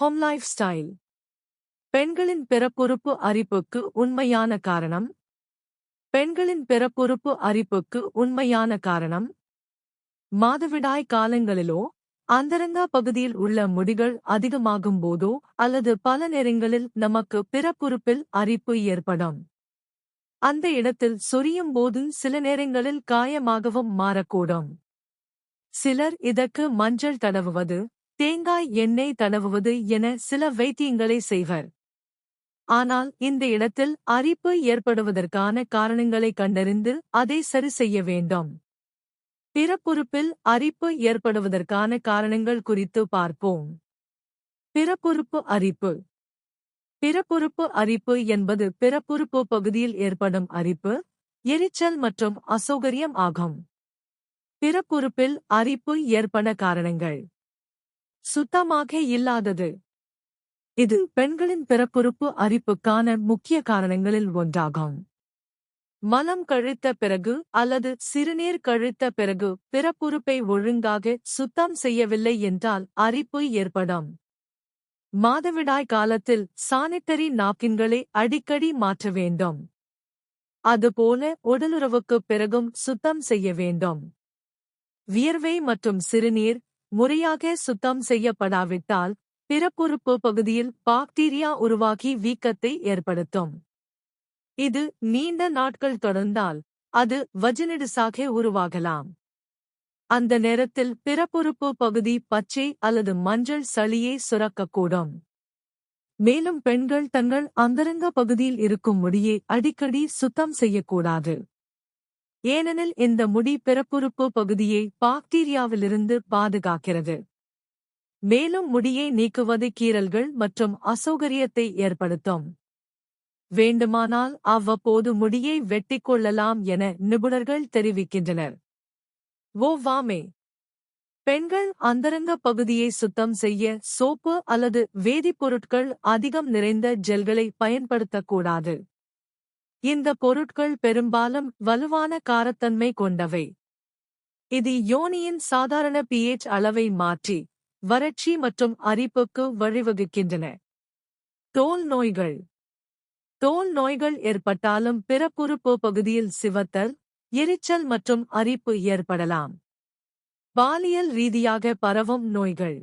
Home life style பெண்களின் பிறப்புறுப்பு அரிப்புக்கு உண்மையான காரணம். பெண்களின் பிறப்புறுப்பு அரிப்புக்கு உண்மையான காரணம். மாதவிடாய் காலங்களிலோ அந்தரங்கா பகுதியில் உள்ள முடிகள் அதிகமாகும் போதோ அல்லது பல நேரங்களில் நமக்கு பிறப்புறுப்பில் அரிப்பு ஏற்படும். அந்த இடத்தில் சொரியும் போது சில நேரங்களில் காயமாகவும் மாறக்கூடும். சிலர் இதற்கு மஞ்சள் தடவுவது தேங்காய் எண்ணெய் தடவுவது என சில வைத்தியங்களை செய்வர். ஆனால் இந்த இடத்தில் அரிப்பு ஏற்படுவதற்கான காரணங்களை கண்டறிந்து அதை சரி செய்ய வேண்டும். பிறப்புறுப்பில் அரிப்பு ஏற்படுவதற்கான காரணங்கள் குறித்து பார்ப்போம். பிறப்புறுப்பு அரிப்பு. பிறப்புறுப்பு அரிப்பு என்பது பிறப்புறுப்பு பகுதியில் ஏற்படும் அரிப்பு எரிச்சல் மற்றும் அசௌகரியம் ஆகும். பிறப்புறுப்பில் அரிப்பு ஏற்பட காரணங்கள். சுத்தமாக இல்லாதது. இது பெண்களின் பிறப்புறுப்பு அரிப்புக்கான முக்கிய காரணங்களில் ஒன்றாகும். மலம் கழித்த பிறகு அல்லது சிறுநீர் கழித்த பிறகு பிறப்புறுப்பை ஒழுங்காக சுத்தம் செய்யவில்லை என்றால் அரிப்பு ஏற்படும். மாதவிடாய் காலத்தில் சானிட்டரி நாப்கின்களை அடிக்கடி மாற்ற வேண்டும். அதுபோல உடலுறவுக்குப் பிறகும் சுத்தம் செய்ய வேண்டும். வியர்வை மற்றும் சிறுநீர் முறையாக சுத்தம் செய்யப்படாவிட்டால் பிறப்புறுப்பு பகுதியில் பாக்டீரியா உருவாகி வீக்கத்தை ஏற்படுத்தும். இது நீண்ட நாட்கள் தொடர்ந்தால் அது வஜினிடிஸாக உருவாகலாம். அந்த நேரத்தில் பிறப்புறுப்பு பகுதி பச்சை அல்லது மஞ்சள் சளியை சுரக்கக்கூடும். மேலும் பெண்கள் தங்கள் அந்தரங்க பகுதியில் இருக்கும் முடியை அடிக்கடி சுத்தம் செய்யக்கூடாது. ஏனெனில் இந்த முடி பிறப்புறுப்பு பகுதியை பாக்டீரியாவிலிருந்து பாதுகாக்கிறது. மேலும் முடியை நீக்குவது கீறல்கள் மற்றும் அசௌகரியத்தை ஏற்படுத்தும். வேண்டுமானால் அவ்வப்போது முடியை வெட்டிக் கொள்ளலாம் என நிபுணர்கள் தெரிவிக்கின்றனர். ஓவாமே பெண்கள் அந்தரங்க பகுதியை சுத்தம் செய்ய சோப்பு அல்லது வேதிப்பொருட்கள் அதிகம் நிறைந்த ஜெல்களை பயன்படுத்தக்கூடாது. இந்த பொருட்கள் பெரும்பாலும் வலுவான காரத்தன்மை கொண்டவை. இது யோனியின் சாதாரண பிஎச் அளவை மாற்றி வறட்சி மற்றும் அரிப்புக்கு வழிவகுக்கின்றன. தோல் நோய்கள். தோல் நோய்கள் ஏற்பட்டாலும் பிறப்புறுப்பு பகுதியில் சிவத்தல் எரிச்சல் மற்றும் அரிப்பு ஏற்படலாம். பாலியல் ரீதியாக பரவும் நோய்கள்.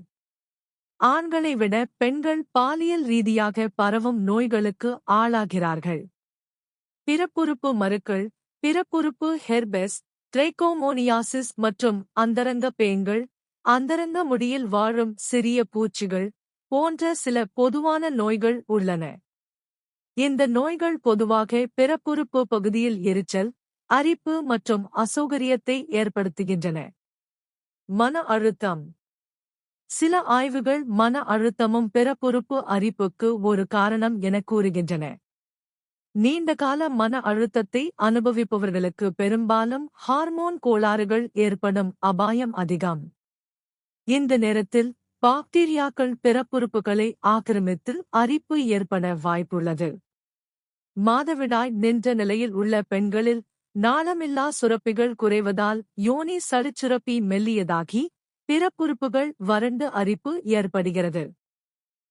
ஆண்களை விட பெண்கள் பாலியல் ரீதியாக பரவும் நோய்களுக்கு ஆளாகிறார்கள். பிறப்புறுப்பு மருக்கள் பிறப்புறுப்பு ஹெர்பெஸ் ட்ரைகோமோனியாசிஸ் மற்றும் அந்தரங்க பேன்கள் அந்தரங்க முடியில் வாழும் சிறிய பூச்சிகள் போன்ற சில பொதுவான நோய்கள் உள்ளன. இந்த நோய்கள் பொதுவாக பிறப்புறுப்பு பகுதியில் எரிச்சல் அரிப்பு மற்றும் அசௌகரியத்தை ஏற்படுத்துகின்றன. மன அழுத்தம். சில ஆய்வுகள் மன அழுத்தமும் பிறப்புறுப்பு அரிப்புக்கு ஒரு காரணம் என கூறுகின்றன. நீண்டகால மன அழுத்தத்தை அனுபவிப்பவர்களுக்கு பெரும்பாலும் ஹார்மோன் கோளாறுகள் ஏற்படும் அபாயம் அதிகம். இந்த நேரத்தில் பாக்டீரியாக்கள் பிறப்புறுப்புகளை ஆக்கிரமித்து அரிப்பு ஏற்பட வாய்ப்புள்ளது. மாதவிடாய் நின்ற நிலையில் உள்ள பெண்களில் நாளமில்லா சுரப்பிகள் குறைவதால் யோனி சளிச்சுரப்பி மெல்லியதாகி பிறப்புறுப்புகள் வறண்டு அரிப்பு ஏற்படுகிறது.